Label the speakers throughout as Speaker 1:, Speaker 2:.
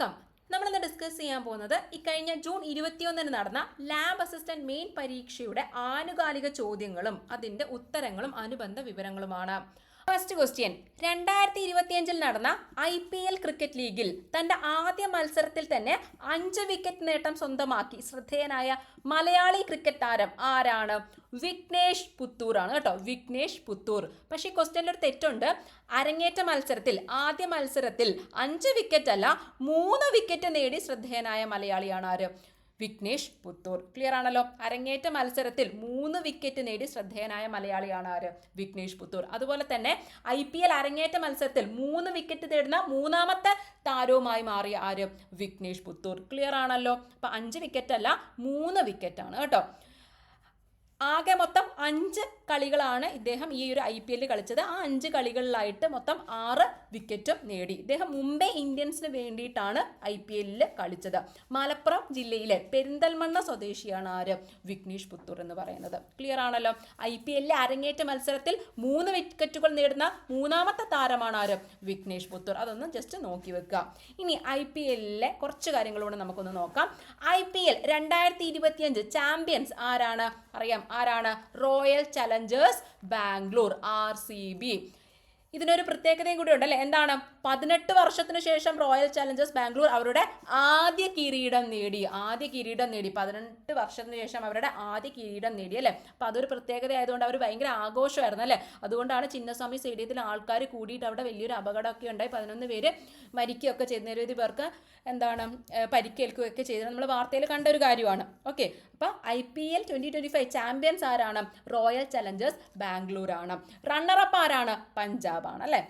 Speaker 1: Welcome നമ്മളിന്ന് discuss ചെയ്യാൻ പോകുന്നത് ഇക്കഴിഞ്ഞ ജൂൺ ഇരുപത്തിയൊന്നിന് നടന്ന ലാബ് അസിസ്റ്റന്റ് മെയിൻ പരീക്ഷയുടെ ആനുകാലിക ചോദ്യങ്ങളും അതിന്റെ ഉത്തരങ്ങളും അനുബന്ധ വിവരങ്ങളുമാണ്. First question. രണ്ടായിരത്തി ഇരുപത്തിയഞ്ചിൽ നടന്ന ഐ പി എൽ ക്രിക്കറ്റ് ലീഗിൽ തന്റെ ആദ്യ മത്സരത്തിൽ തന്നെ അഞ്ച് വിക്കറ്റ് നേട്ടം സ്വന്തമാക്കി ശ്രദ്ധേയനായ മലയാളി ക്രിക്കറ്റ് താരം ആരാണ്? വിഘ്നേഷ് പുത്തൂർ ആണ് കേട്ടോ. വിഘ്നേഷ് പുത്തൂർ. പക്ഷേ ഈ ക്വസ്റ്റ്യനിൽ ഒരു തെറ്റുണ്ട്. അരങ്ങേറ്റ മത്സരത്തിൽ ആദ്യ മത്സരത്തിൽ അഞ്ച് വിക്കറ്റ് അല്ല മൂന്ന് വിക്കറ്റ് നേടി ശ്രദ്ധേയനായ മലയാളിയാണ് ആര്? വിഘ്നേഷ് പുത്തൂർ. ക്ലിയർ ആണല്ലോ? അരങ്ങേറ്റ മത്സരത്തിൽ മൂന്ന് വിക്കറ്റ് നേടി ശ്രദ്ധേയനായ മലയാളിയാണ് ആര്? വിഘ്നേഷ് പുത്തൂർ. അതുപോലെ തന്നെ ഐ പി എൽ അരങ്ങേറ്റ മത്സരത്തിൽ മൂന്ന് വിക്കറ്റ് നേടുന്ന മൂന്നാമത്തെ താരവുമായി മാറിയ ആര്? വിഘ്നേഷ് പുത്തൂർ. ക്ലിയർ ആണല്ലോ? അപ്പൊ അഞ്ച് വിക്കറ്റ് അല്ല മൂന്ന് വിക്കറ്റ് ആണ് കേട്ടോ. ആകെ മൊത്തം അഞ്ച് കളികളാണ് ഇദ്ദേഹം ഈ ഒരു ഐ പി എല്ലിൽ കളിച്ചത്. ആ അഞ്ച് കളികളിലായിട്ട് മൊത്തം ആറ് വിക്കറ്റും നേടി. ഇദ്ദേഹം മുംബൈ ഇന്ത്യൻസിന് വേണ്ടിയിട്ടാണ് ഐ പി എല്ലിൽ കളിച്ചത്. മലപ്പുറം ജില്ലയിലെ പെരിന്തൽമണ്ണ സ്വദേശിയാണ് ആര്? വിഘ്നേഷ് പുത്തൂർ എന്ന് പറയുന്നത്. ക്ലിയർ ആണല്ലോ? ഐ പി എല്ലിലെ അരങ്ങേറ്റ മത്സരത്തിൽ മൂന്ന് വിക്കറ്റുകൾ നേടുന്ന മൂന്നാമത്തെ താരമാണ് ആര്? വിഘ്നേഷ് പുത്തൂർ. അതൊന്ന് ജസ്റ്റ് നോക്കി വെക്കുക ഇനി ഐ പി എല്ലിലെ കുറച്ച് കാര്യങ്ങളോട് നമുക്കൊന്ന് നോക്കാം. ഐ പി എൽ രണ്ടായിരത്തി ഇരുപത്തിയഞ്ച് ചാമ്പ്യൻസ് ആരാണ്? അറിയാം. ആരാണ്? Royal challengers Bangalore R C B ഇതിനൊരു പ്രത്യേകതയും കൂടി ഉണ്ട് അല്ലേ എന്താണ്? പതിനെട്ട് വർഷത്തിന് ശേഷം റോയൽ ചലഞ്ചേഴ്സ് ബാംഗ്ലൂർ അവരുടെ ആദ്യ കിരീടം നേടി. ആദ്യ കിരീടം നേടി. പതിനെട്ട് വർഷത്തിന് ശേഷം അവരുടെ ആദ്യ കിരീടം നേടി അല്ലേ? അപ്പം അതൊരു പ്രത്യേകത ആയതുകൊണ്ട് അവർ ഭയങ്കര ആഘോഷമായിരുന്നു അല്ലേ? അതുകൊണ്ടാണ് ചിന്നസ്വാമി സ്റ്റേഡിയത്തിൽ ആൾക്കാർ കൂടിയിട്ട് അവിടെ വലിയൊരു അപകടമൊക്കെ ഉണ്ടായി. പതിനൊന്ന് പേര് മരിക്കുകയൊക്കെ ചെയ്ത്. നിരവധി പേർക്ക് എന്താണ് പരിക്കേൽക്കുകയൊക്കെ ചെയ്തത് നമ്മൾ വാർത്തയിൽ കണ്ട ഒരു കാര്യമാണ്. ഓക്കെ. അപ്പോൾ I P L twenty twenty five champions ആരാണ്? റോയൽ ചലഞ്ചേഴ്സ് ബാംഗ്ലൂർ ആണ്. റണ്ണറപ്പ് ആരാണ്? പഞ്ചാബ്. ആണ് അല്ലേ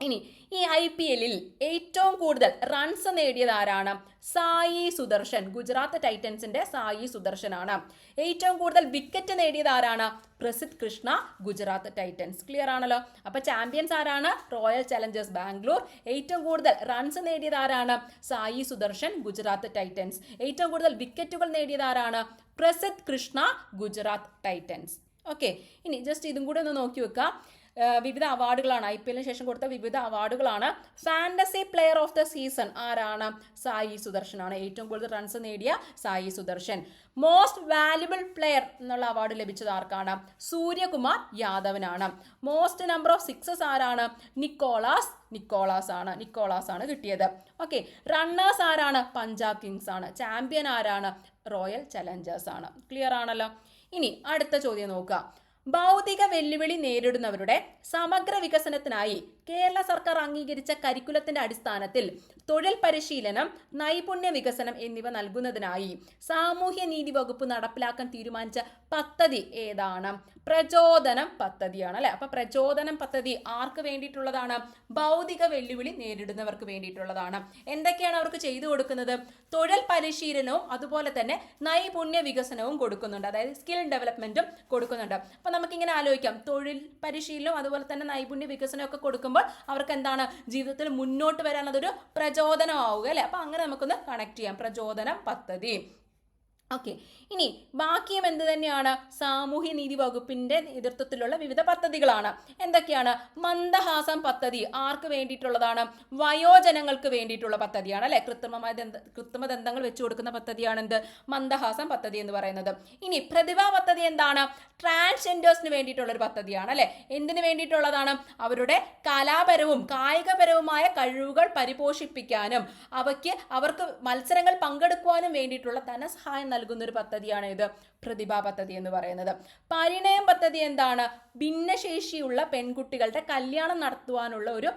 Speaker 1: ഇനി ഈ ഐ പി എല്ലിൽ ഏറ്റവും കൂടുതൽ റൺസ് നേടിയത് ആരാണ്? സായി സുദർശൻ ഗുജറാത്ത് ടൈറ്റൻസിന്റെ സായി സുദർശൻ ആണ് ഏറ്റവും കൂടുതൽ വിക്കറ്റ് നേടിയത് ആരാണ്? പ്രസിദ്ധ് കൃഷ്ണ ഗുജറാത്ത് ടൈറ്റൻസ്. ക്ലിയർ ആണല്ലോ? അപ്പൊ ചാമ്പ്യൻസ് ആരാണ്? Royal challengers Bangalore. ഏറ്റവും കൂടുതൽ റൺസ് നേടിയത് ആരാണ്? സായി സുദർശൻ ഗുജറാത്ത് ടൈറ്റൻസ്. ഏറ്റവും കൂടുതൽ വിക്കറ്റുകൾ നേടിയത് ആരാണ്? പ്രസിദ്ധ് കൃഷ്ണ ഗുജറാത്ത് ടൈറ്റൻസ്. ഓക്കെ ഇനി ജസ്റ്റ് ഇതും കൂടെ ഒന്ന് നോക്കി വെക്കുക ഏഹ് വിവിധ അവാർഡുകളാണ്. ഐ പി എല്ലിന് ശേഷം കൊടുത്ത വിവിധ അവാർഡുകളാണ്. Fantasy player of the season ആരാണ്? സായി സുദർശനാണ്. ഏറ്റവും കൂടുതൽ റൺസ് നേടിയ Sai Sudharsan. Most valuable player എന്നുള്ള അവാർഡ് ലഭിച്ചത് ആർക്കാണ്? സൂര്യകുമാർ യാദവനാണ്. മോസ്റ്റ് നമ്പർ ഓഫ് സിക്സസ് ആരാണ്? നിക്കോളാസ് നിക്കോളാസ് ആണ് നിക്കോളാസ് ആണ് കിട്ടിയത്. ഓക്കെ റണ്ണേഴ്സ് ആരാണ്? പഞ്ചാബ് കിങ്സ് ആണ്. ചാമ്പ്യൻ ആരാണ്? റോയൽ ചലഞ്ചേഴ്സ് ആണ്. ക്ലിയർ ആണല്ലോ? ഇനി അടുത്ത ചോദ്യം നോക്കുക. ഭൗതിക വെല്ലുവിളി നേരിടുന്നവരുടെ സമഗ്ര വികസനത്തിനായി കേരള സർക്കാർ അംഗീകരിച്ച കരിക്കുലത്തിന്റെ അടിസ്ഥാനത്തിൽ തൊഴിൽ പരിശീലനം നൈപുണ്യ വികസനം എന്നിവ നൽകുന്നതിനായി സാമൂഹ്യ നീതി വകുപ്പ് നടപ്പിലാക്കാൻ തീരുമാനിച്ച പദ്ധതി ഏതാണ്? പ്രചോദനം പദ്ധതിയാണ് അല്ലെ? അപ്പൊ പ്രചോദനം പദ്ധതി ആർക്ക് വേണ്ടിയിട്ടുള്ളതാണ്? ഭൗതിക വെല്ലുവിളി നേരിടുന്നവർക്ക് വേണ്ടിയിട്ടുള്ളതാണ്. എന്തൊക്കെയാണ് അവർക്ക് ചെയ്തു കൊടുക്കുന്നത്? തൊഴിൽ പരിശീലനവും അതുപോലെ തന്നെ നൈപുണ്യ വികസനവും കൊടുക്കുന്നുണ്ട്. അതായത് സ്കിൽ ഡെവലപ്മെന്റും കൊടുക്കുന്നുണ്ട്. അപ്പൊ നമുക്കിങ്ങനെ ആലോചിക്കാം. തൊഴിൽ പരിശീലനവും അതുപോലെ തന്നെ നൈപുണ്യ വികസനവും ഒക്കെ കൊടുക്കുമ്പോൾ അവർക്ക് എന്താണ് ജീവിതത്തിൽ മുന്നോട്ട് വരാൻ അതൊരു പ്രചോദനമാവുക അല്ലെ? അപ്പൊ അങ്ങനെ നമുക്കൊന്ന് കണക്ട് ചെയ്യാം. പ്രചോദനം പദ്ധതി. ഓക്കെ ഇനി ബാക്കിയും എന്ത് തന്നെയാണ്? സാമൂഹ്യ നീതി വകുപ്പിന്റെ നേതൃത്വത്തിലുള്ള വിവിധ പദ്ധതികളാണ്. എന്തൊക്കെയാണ്? മന്ദഹാസം പദ്ധതി ആർക്ക് വേണ്ടിയിട്ടുള്ളതാണ്? വയോജനങ്ങൾക്ക് വേണ്ടിയിട്ടുള്ള പദ്ധതിയാണ് അല്ലെ? കൃത്രിമമായ ദന്ത കൃത്രിമ ദന്തങ്ങൾ വെച്ചു കൊടുക്കുന്ന പദ്ധതിയാണ് എന്ത്? മന്ദഹാസം പദ്ധതി എന്ന് പറയുന്നത്. ഇനി പ്രതിഭാ പദ്ധതി എന്താണ്? ട്രാൻസ്ജെൻഡേഴ്സിന് വേണ്ടിയിട്ടുള്ള ഒരു പദ്ധതിയാണ് അല്ലെ? എന്തിനു വേണ്ടിയിട്ടുള്ളതാണ്? അവരുടെ കലാപരവും കായികപരവുമായ കഴിവുകൾ പരിപോഷിപ്പിക്കാനും അവയ്ക്ക് അവർക്ക് മത്സരങ്ങൾ പങ്കെടുക്കുവാനും വേണ്ടിയിട്ടുള്ള ധനസഹായം നൽകുന്ന ഒരു പദ്ധതിയാണ് ഇത് പ്രതിഭാ പദ്ധതി എന്ന് പറയുന്നത്. പരിണയം പദ്ധതി എന്താണ്? ഭിന്നശേഷിയുള്ള പെൺകുട്ടികളുടെ കല്യാണം നടത്തുവാനുള്ള ഒരു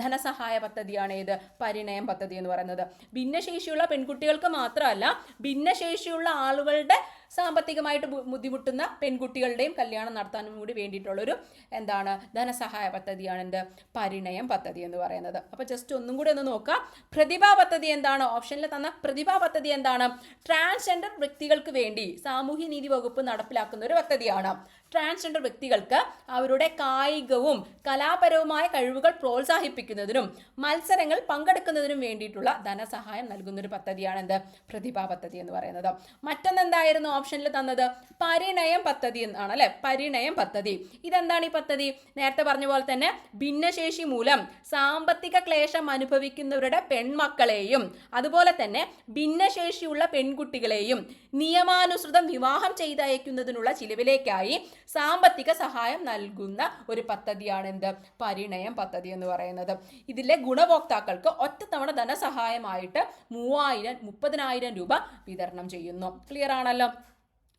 Speaker 1: ധനസഹായ പദ്ധതിയാണ് ഇത് പരിണയം പദ്ധതി എന്ന് പറയുന്നത്. ഭിന്നശേഷിയുള്ള പെൺകുട്ടികൾക്ക് മാത്രമല്ല ഭിന്നശേഷിയുള്ള ആളുകളുടെ സാമ്പത്തികമായിട്ട് ബുദ്ധിമുട്ടുന്ന പെൺകുട്ടികളുടെയും കല്യാണം നടത്താനും കൂടി വേണ്ടിയിട്ടുള്ളൊരു എന്താണ് ധനസഹായ പദ്ധതിയാണ് എന്ത് പരിണയം പദ്ധതി എന്ന് പറയുന്നത്. അപ്പോൾ ജസ്റ്റ് ഒന്നും കൂടി ഒന്ന് നോക്കാം. പ്രതിഭാ പദ്ധതി എന്താണ്? ഓപ്ഷനിൽ തന്ന പ്രതിഭാ പദ്ധതി എന്താണ്? ട്രാൻസ്ജെൻഡർ വ്യക്തികൾക്ക് വേണ്ടി സാമൂഹ്യ നീതി വകുപ്പ് നടപ്പിലാക്കുന്ന ഒരു പദ്ധതിയാണ്. ട്രാൻസ്ജെൻഡർ വ്യക്തികൾക്ക് അവരുടെ കായികവും കലാപരവുമായ കഴിവുകൾ പ്രോത്സാഹിപ്പിക്കുന്നതിനും മത്സരങ്ങൾ പങ്കെടുക്കുന്നതിനും വേണ്ടിയിട്ടുള്ള ധനസഹായം നൽകുന്ന ഒരു പദ്ധതിയാണ് എന്ത് പ്രതിഭാ പദ്ധതി എന്ന് പറയുന്നത്. മറ്റൊന്നെന്തായിരുന്നു ഓപ്ഷനിൽ തന്നത് പരിണയം പദ്ധതി എന്നാണ് അല്ലെ? പരിണയം പദ്ധതി. ഇതെന്താണ് ഈ പദ്ധതി? നേരത്തെ പറഞ്ഞ പോലെ തന്നെ ഭിന്നശേഷി മൂലം സാമ്പത്തിക ക്ലേശം അനുഭവിക്കുന്നവരുടെ പെൺമക്കളെയും അതുപോലെ തന്നെ ഭിന്നശേഷിയുള്ള പെൺകുട്ടികളെയും നിയമാനുസൃതം വിവാഹം ചെയ്തയക്കുന്നതിനുള്ള ചിലവിലേക്കായി സാമ്പത്തിക സഹായം നൽകുന്ന ഒരു പദ്ധതിയാണ് എന്ത് പരിണയം പദ്ധതി എന്ന് പറയുന്നത്. ഇതിലെ ഗുണഭോക്താക്കൾക്ക് ഒറ്റത്തവണ ധനസഹായമായിട്ട് മൂവായിരം മുപ്പതിനായിരം രൂപ വിതരണം ചെയ്യുന്നു. ക്ലിയർ ആണല്ലോ?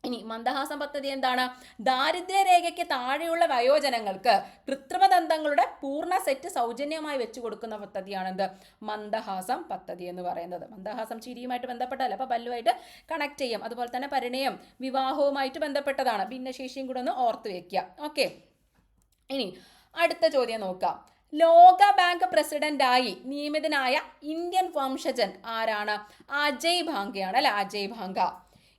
Speaker 1: ഇനി മന്ദഹാസം പദ്ധതി എന്താണ്? ദാരിദ്ര്യരേഖയ്ക്ക് താഴെയുള്ള വയോജനങ്ങൾക്ക് കൃത്രിമദന്തങ്ങളുടെ പൂർണ സെറ്റ് സൗജന്യമായി വെച്ചു കൊടുക്കുന്ന പദ്ധതിയാണ് എന്ത് മന്ദഹാസം പദ്ധതി എന്ന് പറയുന്നത്. മന്ദഹാസം ചിരിയുമായിട്ട് ബന്ധപ്പെട്ടല്ല അപ്പോൾ പല്ലുമായിട്ട് കണക്ട് ചെയ്യാം. അതുപോലെ തന്നെ പരിണയം വിവാഹവുമായിട്ട് ബന്ധപ്പെട്ടതാണ്. ഭിന്നശേഷിയും കൂടെ ഒന്ന് ഓർത്ത് വെക്കുക ഓക്കെ ഇനി അടുത്ത ചോദ്യം നോക്കാം. ലോക ബാങ്ക് പ്രസിഡന്റായി നിയമിതനായ ഇന്ത്യൻ വംശജൻ ആരാണ്? അജയ് ഭാങ്കയാണ് അല്ലെ? അജയ് ഭാങ്ക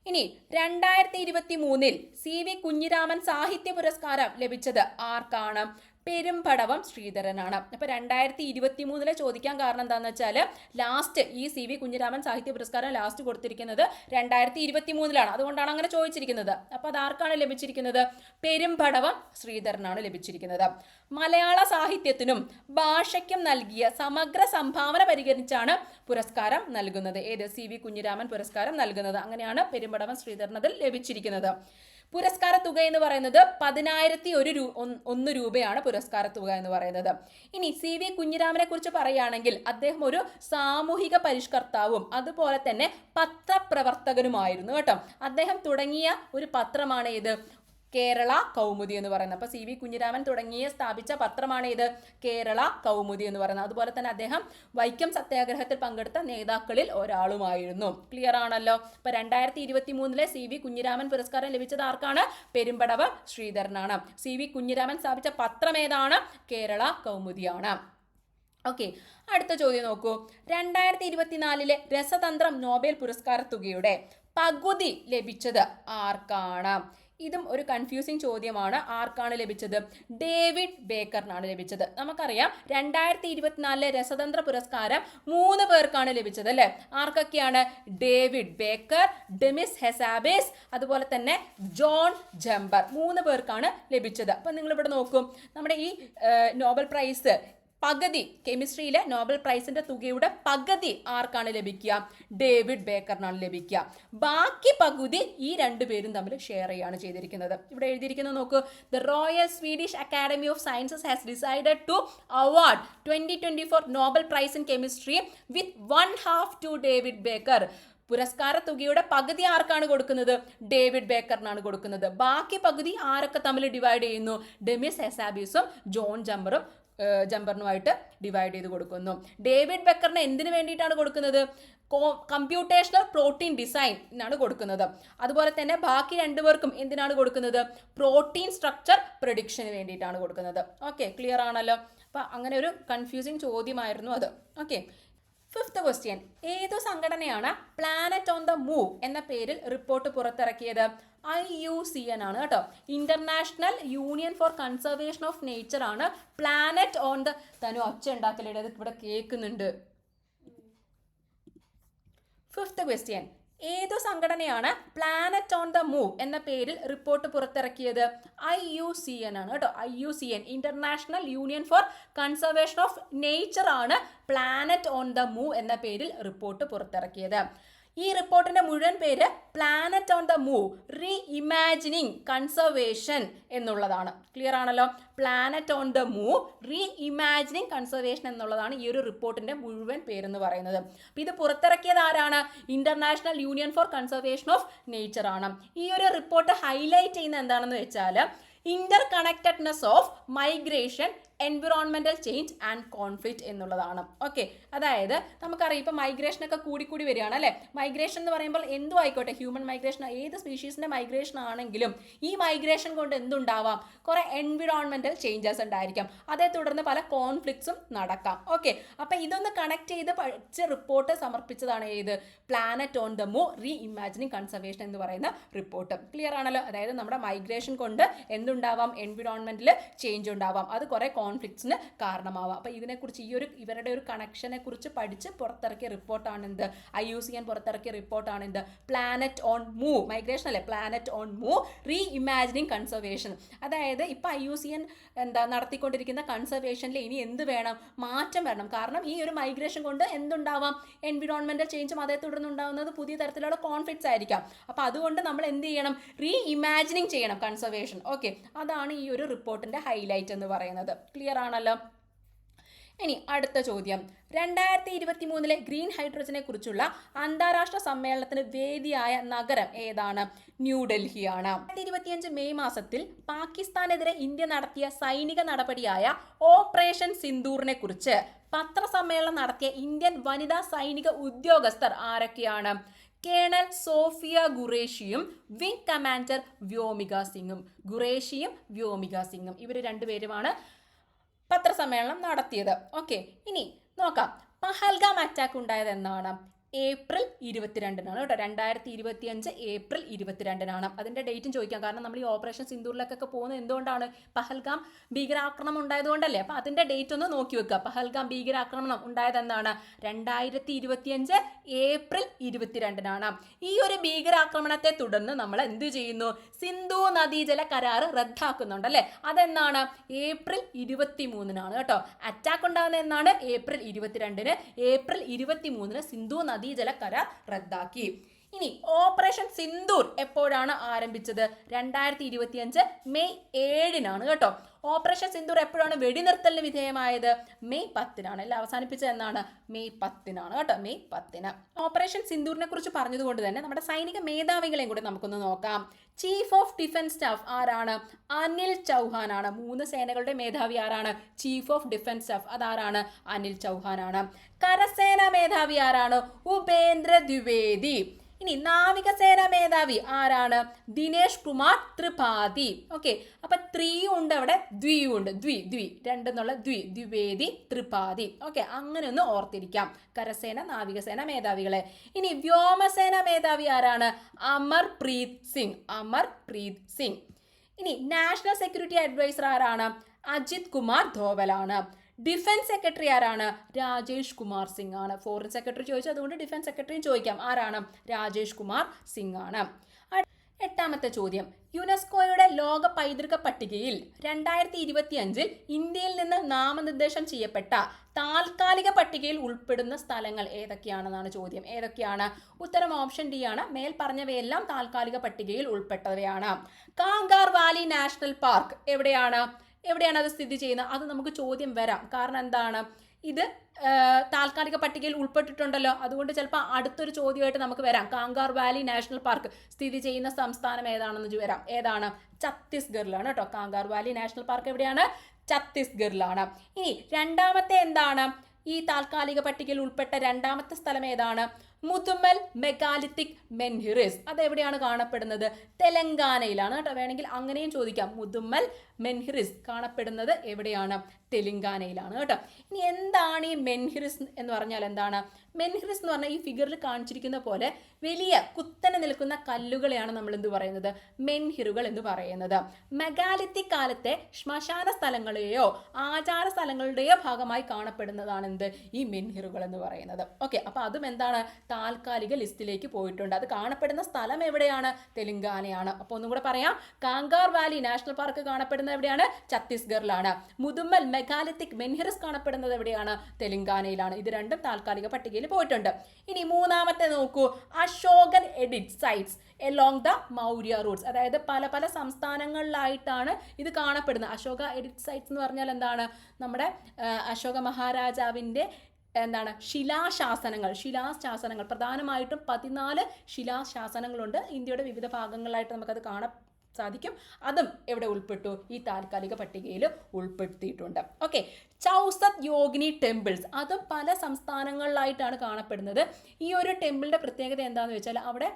Speaker 1: ഇനി രണ്ടായിരത്തി ഇരുപത്തി മൂന്നിൽ സി വി കുഞ്ഞിരാമൻ സാഹിത്യ പുരസ്കാരം ലഭിച്ചത് ആർക്കാണ്? പെരുമ്പടവം ശ്രീധരനാണ്. അപ്പോൾ രണ്ടായിരത്തി ഇരുപത്തി മൂന്നിലെ ചോദിക്കാൻ കാരണം എന്താണെന്ന് വെച്ചാൽ ലാസ്റ്റ് ഈ സി വി കുഞ്ഞിരാമൻ സാഹിത്യ പുരസ്കാരം ലാസ്റ്റ് കൊടുത്തിരിക്കുന്നത് രണ്ടായിരത്തി ഇരുപത്തി മൂന്നിലാണ് അതുകൊണ്ടാണ് അങ്ങനെ ചോദിച്ചിരിക്കുന്നത്. അപ്പോൾ അത് ആർക്കാണ് ലഭിച്ചിരിക്കുന്നത്? പെരുമ്പടവം ശ്രീധരനാണ് ലഭിച്ചിരിക്കുന്നത്. മലയാള സാഹിത്യത്തിനും ഭാഷയ്ക്കും നൽകിയ സമഗ്ര സംഭാവന പരിഗണിച്ചാണ് പുരസ്കാരം നൽകുന്നത്. ഏത്? സി വി കുഞ്ഞിരാമൻ പുരസ്കാരം നൽകുന്നത്. അങ്ങനെയാണ് പെരുമ്പടവം ശ്രീധരനതിൽ ലഭിച്ചിരിക്കുന്നത്. പുരസ്കാര തുക എന്ന് പറയുന്നത് പതിനായിരത്തി ഒരു രൂ ഒന്ന് രൂപയാണ് പുരസ്കാര തുക എന്ന് പറയുന്നത്. ഇനി സി വി കുഞ്ഞിരാമനെ കുറിച്ച് പറയുകയാണെങ്കിൽ അദ്ദേഹം ഒരു സാമൂഹിക പരിഷ്കർത്താവും അതുപോലെ തന്നെ പത്രപ്രവർത്തകനുമായിരുന്നു കേട്ടോ. അദ്ദേഹം തുടങ്ങിയ ഒരു പത്രമാണ് ഇത് കേരള കൗമുദി എന്ന് പറയുന്നത്. അപ്പോൾ സി വി കുഞ്ഞിരാമൻ തുടങ്ങിയ സ്ഥാപിച്ച പത്രമാണ് ഇത്. കേരള കൗമുദി എന്ന് പറയുന്നത്. അതുപോലെ തന്നെ അദ്ദേഹം വൈക്കം സത്യാഗ്രഹത്തിൽ പങ്കെടുത്ത നേതാക്കളിൽ ഒരാളുമായിരുന്നു. ക്ലിയർ ആണല്ലോ? അപ്പോൾ രണ്ടായിരത്തി ഇരുപത്തി മൂന്നിലെ സി വി കുഞ്ഞിരാമൻ പുരസ്കാരം ലഭിച്ചത് ആർക്കാണ്? പെരുമ്പടവ് ശ്രീധരനാണ്. സി വി കുഞ്ഞിരാമൻ സ്ഥാപിച്ച പത്രം ഏതാണ്? കേരള കൗമുദിയാണ്. ഓക്കെ അടുത്ത ചോദ്യം നോക്കൂ. രണ്ടായിരത്തി ഇരുപത്തിനാലിലെ രസതന്ത്രം നോബൽ പുരസ്കാര തുകയുടെ പകുതി ലഭിച്ചത് ആർക്കാണ്? ഇതും ഒരു കൺഫ്യൂസിങ് ചോദ്യമാണ്. ആർക്കാണ് ലഭിച്ചത്? ഡേവിഡ് ബേക്കറിനാണ് ലഭിച്ചത്. നമുക്കറിയാം രണ്ടായിരത്തി ഇരുപത്തിനാലിലെ രസതന്ത്ര പുരസ്കാരം മൂന്ന് പേർക്കാണ് ലഭിച്ചത് അല്ലേ? ആർക്കൊക്കെയാണ്? ഡേവിഡ് ബേക്കർ ഡെമിസ് ഹെസാബേസ് അതുപോലെ തന്നെ ജോൺ ജംബർ. മൂന്ന് പേർക്കാണ് ലഭിച്ചത്. അപ്പം നിങ്ങൾ ഇവിടെ നോക്കും. നമ്മുടെ ഈ നോബൽ പ്രൈസ് പകുതി കെമിസ്ട്രിയിലെ നോബൽ പ്രൈസിന്റെ തുകയുടെ പകുതി ആർക്കാണ് ലഭിക്കുക? ഡേവിഡ് ബേക്കറിനാണ് ലഭിക്കുക. ബാക്കി പകുതി ഈ രണ്ടുപേരും തമ്മിൽ ഷെയർ ചെയ്യാണ് ചെയ്തിരിക്കുന്നത്. ഇവിടെ എഴുതിയിരിക്കുന്നത് നോക്കൂ. The royal Swedish academy of sciences has decided to award twenty twenty four Nobel prize in chemistry with one half to David Baker പുരസ്കാര തുകയുടെ പകുതി ആർക്കാണ് കൊടുക്കുന്നത്? ഡേവിഡ് ബേക്കറിനാണ് കൊടുക്കുന്നത്. ബാക്കി പകുതി ആരൊക്കെ തമ്മിൽ ഡിവൈഡ് ചെയ്യുന്നു? ഡെമിസ് ഹെസാബീസും ജോൺ ജംബറും. ജംബറിനുമായിട്ട് ഡിവൈഡ് ചെയ്ത് കൊടുക്കുന്നു. ഡേവിഡ് ബെക്കറിന് എന്തിനു വേണ്ടിയിട്ടാണ് കൊടുക്കുന്നത്? കമ്പ്യൂട്ടേഷണൽ പ്രോട്ടീൻ ഡിസൈൻ എന്നാണ് കൊടുക്കുന്നത്. അതുപോലെ തന്നെ ബാക്കി രണ്ടുപേർക്കും എന്തിനാണ് കൊടുക്കുന്നത്? പ്രോട്ടീൻ സ്ട്രക്ചർ പ്രൊഡിക്ഷന് വേണ്ടിയിട്ടാണ് കൊടുക്കുന്നത്. ഓക്കെ ക്ലിയർ ആണല്ലോ? അപ്പം അങ്ങനെ ഒരു കൺഫ്യൂസിങ് ചോദ്യമായിരുന്നു അത്. ഓക്കെ ഫിഫ്ത്ത് ക്വസ്റ്റ്യൻ ഏതു സംഘടനയാണ് പ്ലാനറ്റ് ഓൺ ദ മൂവ് എന്ന പേരിൽ റിപ്പോർട്ട് പുറത്തിറക്കിയത്? ഐ യു സി എൻ ആണ് കേട്ടോ. International union for conservation of nature ആണ് പ്ലാനറ്റ് ഓൺ ദ തനു ഒച്ച ഉണ്ടാക്കലേടെ ഇവിടെ കേൾക്കുന്നുണ്ട്. ഫിഫ്ത്ത് ക്വസ്റ്റ്യൻ ഏതു സംഘടനയാണ് പ്ലാനറ്റ് ഓൺ ദ മൂവ് എന്ന പേരിൽ റിപ്പോർട്ട് പുറത്തിറക്കിയത്. ഐ യു സി എൻ ആണ് കേട്ടോ. I U C N international union for conservation of nature ആണ് പ്ലാനറ്റ് ഓൺ ദ മൂവ് എന്ന പേരിൽ റിപ്പോർട്ട് പുറത്തിറക്കിയത്. ഈ റിപ്പോർട്ടിന്റെ മുഴുവൻ പേര് planet on the move reimagining conservation എന്നുള്ളതാണ്. ക്ലിയർ ആണല്ലോ? Planet on the move reimagining conservation എന്നുള്ളതാണ് ഈ ഒരു റിപ്പോർട്ടിന്റെ മുഴുവൻ പേരെന്ന് പറയുന്നത്. അപ്പോൾ ഇത് പുറത്തിറക്കിയത് ആരാണ്? International union for conservation of nature ആണ്. ഈ ഒരു റിപ്പോർട്ട് ഹൈലൈറ്റ് ചെയ്യുന്ന എന്താണെന്ന് വെച്ചാൽ interconnectedness of migration environmental change and conflict എന്നുള്ളതാണ്. ഓക്കെ അതായത് നമുക്കറിയാം ഇപ്പം മൈഗ്രേഷൻ ഒക്കെ കൂടിക്കൂടി വരികയാണ് അല്ലേ? മൈഗ്രേഷൻ എന്ന് പറയുമ്പോൾ എന്തും ആയിക്കോട്ടെ ഹ്യൂമൻ മൈഗ്രേഷൻ ഏത് സ്പീഷീസിന്റെ മൈഗ്രേഷൻ ആണെങ്കിലും ഈ മൈഗ്രേഷൻ കൊണ്ട് എന്തുണ്ടാവാം? കുറെ എൻവിറോൺമെന്റൽ ചേഞ്ചസ് ഉണ്ടായിരിക്കാം. അതേ തുടർന്ന് പല കോൺഫ്ലിക്ട്സും നടക്കാം. ഓക്കെ അപ്പൊ ഇതൊന്ന് കണക്ട് ചെയ്ത് പഠിച്ച് റിപ്പോർട്ട് സമർപ്പിച്ചതാണ് ഏത്? Planet on the move reimagining conservation എന്ന് പറയുന്ന റിപ്പോർട്ട് ക്ലിയർ ആണല്ലോ? അതായത് നമ്മുടെ മൈഗ്രേഷൻ കൊണ്ട് എന്തുണ്ടാവാം? എൻവിറോൺമെന്റിൽ ചേഞ്ച് ഉണ്ടാവാം. അത് കുറെ കോൺഫ്ലിക്ട്സിന് കാരണമാവാം. അപ്പോൾ ഇതിനെക്കുറിച്ച് ഈ ഒരു ഇവരുടെ ഒരു കണക്ഷനെ കുറിച്ച് പഠിച്ച് പുറത്തിറക്കിയ റിപ്പോർട്ടാണ് എന്ത് ഐ യു സി എൻ പുറത്തിറക്കിയ റിപ്പോർട്ടാണ് എന്ത് പ്ലാനറ്റ് ഓൺ മൂവ് മൈഗ്രേഷൻ അല്ലേ? Planet on move reimagining conservation അതായത് ഇപ്പോൾ ഐ യു സി എൻ എന്താ നടത്തിക്കൊണ്ടിരിക്കുന്ന കൺസർവേഷനിൽ ഇനി എന്ത് വേണം? മാറ്റം വരണം. കാരണം ഈ ഒരു മൈഗ്രേഷൻ കൊണ്ട് എന്തുണ്ടാവാം? എൻവിറോൺമെന്റൽ ചേഞ്ചും അതേ തുടർന്ന് ഉണ്ടാകുന്നത് പുതിയ തരത്തിലുള്ള കോൺഫ്ലിക്ട്സ് ആയിരിക്കാം. അപ്പോൾ അതുകൊണ്ട് നമ്മൾ എന്ത് ചെയ്യണം? റീ ഇമാജിനിങ് ചെയ്യണം കൺസർവേഷൻ ഓക്കെ അതാണ് ഈ ഒരു റിപ്പോർട്ടിന്റെ ഹൈലൈറ്റ് എന്ന് പറയുന്നത്. ക്ലിയർ ആണല്ലോ. ഇനി അടുത്ത ചോദ്യം. രണ്ടായിരത്തി ഇരുപത്തി മൂന്നിലെ ഗ്രീൻ ഹൈഡ്രജനെ കുറിച്ചുള്ള അന്താരാഷ്ട്ര സമ്മേളനത്തിന് വേദിയായ നഗരം ഏതാണ്? ന്യൂഡൽഹിയാണ് രണ്ടായിരത്തി ഇരുപത്തിയഞ്ച് മെയ് മാസത്തിൽ പാകിസ്ഥാനെതിരെ ഇന്ത്യ നടത്തിയ സൈനിക നടപടിയായ ഓപ്പറേഷൻ സിന്ദൂറിനെ കുറിച്ച് പത്രസമ്മേളനം നടത്തിയ ഇന്ത്യൻ വനിതാ സൈനിക ഉദ്യോഗസ്ഥർ ആരൊക്കെയാണ്? കേണൽ സോഫിയ ഗുറേഷിയും വിംഗ് കമാൻഡർ വ്യോമിക സിംഗും. ഗുറേഷിയും വ്യോമിക സിംഗും. ഇവർ രണ്ടുപേരുമാണ്. പത്രസമ്മേളനം നടത്തിയത്. ഓക്കെ ഇനി നോക്കാം. പഹൽഗാം അറ്റാക്ക് ഉണ്ടായത് എന്നാണ്. ഏപ്രിൽ ഇരുപത്തിരണ്ടിനാണ് കേട്ടോ. രണ്ടായിരത്തി ഇരുപത്തി അഞ്ച് ഏപ്രിൽ ഇരുപത്തിരണ്ടിനാണ്. അതിന്റെ ഡേറ്റും ചോദിക്കാം. കാരണം നമ്മൾ ഈ ഓപ്പറേഷൻ സിന്ദൂറിലേക്കൊക്കെ പോകുന്നത് എന്തുകൊണ്ടാണ്? പഹൽഗാം ഭീകരാക്രമണം ഉണ്ടായതുകൊണ്ടല്ലേ? അപ്പൊ അതിന്റെ ഡേറ്റ് ഒന്ന് നോക്കി വെക്കുക. പഹൽഗാം ഭീകരാക്രമണം ഉണ്ടായതെന്നാണ് രണ്ടായിരത്തി ഇരുപത്തിയഞ്ച് ഏപ്രിൽ ഇരുപത്തിരണ്ടിനാണ്. ഈ ഒരു ഭീകരാക്രമണത്തെ തുടർന്ന് നമ്മൾ എന്ത് ചെയ്യുന്നു? സിന്ധു നദീജല കരാർ റദ്ദാക്കുന്നുണ്ട് അല്ലെ? അതെന്നാണ് ഏപ്രിൽ ഇരുപത്തി മൂന്നിനാണ് കേട്ടോ. അറ്റാക്ക് ഉണ്ടാകുന്ന എന്നാണ്? ഏപ്രിൽ ഇരുപത്തിരണ്ടിന്. ഏപ്രിൽ ഇരുപത്തി മൂന്നിന് സിന്ധു നദീജല കരാർ റദ്ദാക്കി. ഇനി ഓപ്പറേഷൻ സിന്ദൂർ എപ്പോഴാണ് ആരംഭിച്ചത്? രണ്ടായിരത്തി ഇരുപത്തിയഞ്ച് മെയ് ഏഴിനാണ് കേട്ടോ. ഓപ്പറേഷൻ സിന്ദൂർ എപ്പോഴാണ് വെടിനിർത്തലിന് വിധേയമായത്? മെയ് പത്തിനാണ്. അല്ല? അവസാനിപ്പിച്ചത് എന്നാണ്. മെയ് പത്തിനാണ് കേട്ടോ. മെയ് പത്തിന്. ഓപ്പറേഷൻ സിന്ദൂറിനെ കുറിച്ച് പറഞ്ഞതുകൊണ്ട് തന്നെ നമ്മുടെ സൈനിക മേധാവികളെയും കൂടി നമുക്കൊന്ന് നോക്കാം. ചീഫ് ഓഫ് ഡിഫൻസ് സ്റ്റാഫ് ആരാണ്? അനിൽ ചൗഹാൻ ആണ് മൂന്ന് സേനകളുടെ മേധാവി ആരാണ്? ചീഫ് ഓഫ് ഡിഫൻസ് സ്റ്റാഫ് അതാരാണ്? അനിൽ ചൗഹാൻ ആണ് കരസേന മേധാവി ആരാണ്? ഉപേന്ദ്ര ദ്വിവേദി. ഇനി നാവികസേന മേധാവി ആരാണ്? ദിനേഷ് കുമാർ ത്രിപാഠി. ഓക്കെ അപ്പൊ ത്രീ ഉണ്ട് അവിടെ ദ്വി ഉണ്ട്. ദ്വി ദ്വി. രണ്ടെന്നുള്ള ദ്വി ദ്വിവേദി ത്രിപാഠി. ഓക്കെ അങ്ങനെ ഒന്ന് ഓർത്തിരിക്കാം. കരസേന നാവികസേന മേധാവികളെ. ഇനി വ്യോമസേന മേധാവി ആരാണ്? അമർ പ്രീത് സിംഗ്. അമർ പ്രീത് സിംഗ്. ഇനി നാഷണൽ സെക്യൂരിറ്റി അഡ്വൈസർ ആരാണ്? അജിത് കുമാർ ധോവലാണ്. ഡിഫൻസ് സെക്രട്ടറി ആരാണ്? രാജേഷ് കുമാർ സിംഗ് ആണ്. ഫോറിൻ സെക്രട്ടറി ചോദിച്ചു അതുകൊണ്ട് ഡിഫൻസ് സെക്രട്ടറിയും ചോദിക്കാം. ആരാണ്? രാജേഷ് കുമാർ സിംഗ് ആണ്. എട്ടാമത്തെ ചോദ്യം. യുനെസ്കോയുടെ ലോക പൈതൃക പട്ടികയിൽ രണ്ടായിരത്തി ഇരുപത്തി അഞ്ചിൽ ഇന്ത്യയിൽ നിന്ന് നാമനിർദ്ദേശം ചെയ്യപ്പെട്ട താൽക്കാലിക പട്ടികയിൽ ഉൾപ്പെടുന്ന സ്ഥലങ്ങൾ ഏതൊക്കെയാണെന്നാണ് ചോദ്യം. ഏതൊക്കെയാണ്? ഉത്തരം ഓപ്ഷൻ ഡി ആണ്. മേൽ പറഞ്ഞവയെല്ലാം താൽക്കാലിക പട്ടികയിൽ ഉൾപ്പെട്ടവയാണ്. കാങ്കാർ വാലി നാഷണൽ പാർക്ക് എവിടെയാണ്? എവിടെയാണ് അത് സ്ഥിതി ചെയ്യുന്നത്? അത് നമുക്ക് ചോദ്യം വരാം. കാരണം എന്താണ്? ഇത് താൽക്കാലിക പട്ടികയിൽ ഉൾപ്പെട്ടിട്ടുണ്ടല്ലോ. അതുകൊണ്ട് ചിലപ്പോൾ അടുത്തൊരു ചോദ്യമായിട്ട് നമുക്ക് വരാം. കാങ്കാർ വാലി നാഷണൽ പാർക്ക് സ്ഥിതി ചെയ്യുന്ന സംസ്ഥാനം ഏതാണെന്ന് വരാം. ഏതാണ്? ഛത്തീസ്ഗറിലാണ് കേട്ടോ. കാങ്കാർ വാലി നാഷണൽ പാർക്ക് എവിടെയാണ്? ഛത്തീസ്ഗറിലാണ്. ഇനി രണ്ടാമത്തെ എന്താണ്? ഈ താൽക്കാലിക പട്ടികയിൽ ഉൾപ്പെട്ട രണ്ടാമത്തെ സ്ഥലം ഏതാണ്? Mudumal megalithic menhirs. അത് എവിടെയാണ് കാണപ്പെടുന്നത്? തെലങ്കാനയിലാണ് കേട്ടോ. വേണമെങ്കിൽ അങ്ങനെയും ചോദിക്കാം. മുതുമൽ മെൻഹിറിസ് കാണപ്പെടുന്നത് എവിടെയാണ്? തെലങ്കാനയിലാണ് കേട്ടോ. ഇനി എന്താണ് ഈ മെൻഹിറിസ് എന്ന് പറഞ്ഞാൽ എന്താണ്? മെൻഹിറിസ് എന്ന് പറഞ്ഞാൽ ഈ ഫിഗറിൽ കാണിച്ചിരിക്കുന്ന പോലെ വലിയ കുത്തനെ നിൽക്കുന്ന കല്ലുകളെയാണ് നമ്മൾ എന്ത് പറയുന്നത്? മെൻഹിറുകൾ എന്ന് പറയുന്നത്. മെഗാലിത്തിക് കാലത്തെ ശ്മശാന സ്ഥലങ്ങളെയോ ആചാര സ്ഥലങ്ങളുടെയോ ഭാഗമായി കാണപ്പെടുന്നതാണ് എന്ത്? ഈ മെൻഹിറുകൾ എന്ന് പറയുന്നത്. ഓക്കെ അപ്പൊ അതും എന്താണ്? താൽക്കാലിക ലിസ്റ്റിലേക്ക് പോയിട്ടുണ്ട്. അത് കാണപ്പെടുന്ന സ്ഥലം എവിടെയാണ്? തെലുങ്കാനയാണ്. അപ്പോൾ ഒന്നും കൂടെ പറയാം. കാങ്കാർ വാലി നാഷണൽ പാർക്ക് കാണപ്പെടുന്നത് എവിടെയാണ്? ഛത്തീസ്ഗഡിലാണ് മുതുമ്മൽ മെഗാലിത്തിക് മെൻഹിറസ് കാണപ്പെടുന്നത് എവിടെയാണ്? തെലങ്കാനയിലാണ്. ഇത് രണ്ടും താൽക്കാലിക പട്ടികയിൽ പോയിട്ടുണ്ട്. ഇനി മൂന്നാമത്തെ നോക്കൂ. Ashokan edit sites along the Maurya routes. അതായത് പല പല സംസ്ഥാനങ്ങളിലായിട്ടാണ് ഇത് കാണപ്പെടുന്നത്. അശോക എഡിറ്റ് സൈറ്റ്സ് എന്ന് പറഞ്ഞാൽ എന്താണ്? നമ്മുടെ അശോക മഹാരാജാവിന്റെ എന്താണ്? ശിലാശാസനങ്ങൾ. ശിലാശാസനങ്ങൾ. പ്രധാനമായിട്ടും പതിനാല് ശിലാശാസനങ്ങളുണ്ട്. ഇന്ത്യയുടെ വിവിധ ഭാഗങ്ങളിലായിട്ട് നമുക്കത് കാണാൻ സാധിക്കും. അതും എവിടെ ഉൾപ്പെട്ടു? ഈ താൽക്കാലിക പട്ടികയിൽ ഉൾപ്പെടുത്തിയിട്ടുണ്ട്. Okay Chausath Yogini temples. അതും പല സംസ്ഥാനങ്ങളിലായിട്ടാണ് കാണപ്പെടുന്നത്. ഈ ഒരു ടെമ്പിളിന്റെ പ്രത്യേകത എന്താണെന്ന് വെച്ചാൽ അവിടെ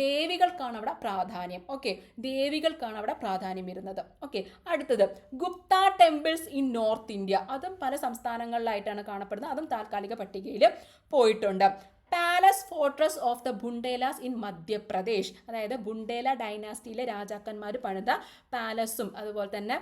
Speaker 1: ദേവികൾക്കാണ് അവിടെ പ്രാധാന്യം. ഓക്കെ ദേവികൾക്കാണ് അവിടെ പ്രാധാന്യം വരുന്നത്. ഓക്കെ അടുത്തത് Gupta temples in north India. അതും പല സംസ്ഥാനങ്ങളിലായിട്ടാണ് കാണപ്പെടുന്നത്. അതും താൽക്കാലിക പട്ടികയിൽ പോയിട്ടുണ്ട്. Palace fortress of the Bundelas in Madhya Pradesh അതായത് ബുണ്ടേല ഡൈനാസ്റ്റിയിലെ രാജാക്കന്മാർ പണിത പാലസും അതുപോലെ തന്നെ